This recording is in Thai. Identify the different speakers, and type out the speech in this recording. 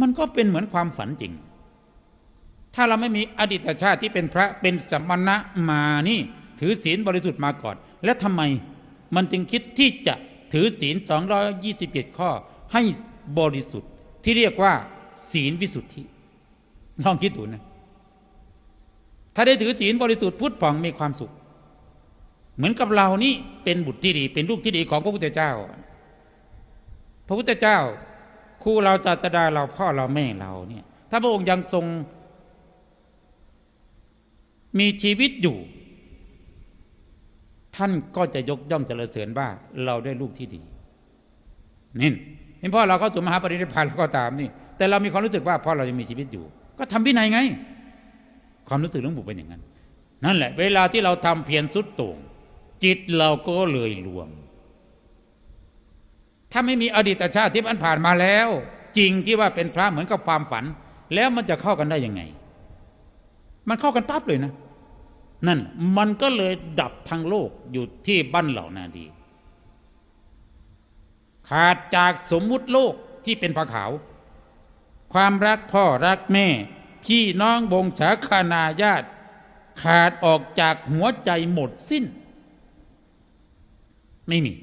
Speaker 1: มันก็เป็นเหมือนความฝันจริง ถ้าเราไม่มีอดีตชาติที่เป็นพระเป็นสมณะมานี่ ถือศีลบริสุทธิ์มาก่อน แล้วทำไมมันจึงคิดที่จะถือศีล 227 ข้อให้บริสุทธิ์ที่เรียกว่า ศีลวิสุทธิลองคิดดูนะ ถ้าได้ถือศีลบริสุทธิ์พุทธผ่องมีความสุข เหมือนกับเรานี่เป็นบุตรที่ดี เป็นลูกที่ดีของพระพุทธเจ้า พระพุทธเจ้า ครูเราศาสดาเราพ่อเราแม่เราเนี่ย ถ้าพระองค์ยังทรง มีชีวิตอยู่ ท่านก็จะยกย่องเจริญเสริญว่าเราได้ลูกที่ดีนี่เห็นพ่อเราเข้าสู่มหาปรินิพพานแล้วก็ตามนี่ แต่เรามีความรู้สึกว่าพ่อเรายังมีชีวิตอยู่ ก็ทำพินัยไง ความรู้สึกของบุเป็นอย่างนั้น นั่นแหละ เวลาที่เราทำเพียรสุดโต่งจิตเราก็เลยรวม ถ้าไม่มีอดีตชาติที่มันผ่านมาแล้ว จริงที่ว่าเป็นพระเหมือนกับความฝัน แล้วมันจะเข้ากันได้ยังไง มันเข้ากันปั๊บเลยนะ นั่นมันก็เลยดับทางโลกอยู่ที่บ้านเหล่านาดี ขาดจากสมมุติโลกที่เป็นผ้าขาว ความรักพ่อรักแม่ พี่น้องวงศาคานาญาติ ขาดออกจากหัวใจหมดสิ้น ไม่มี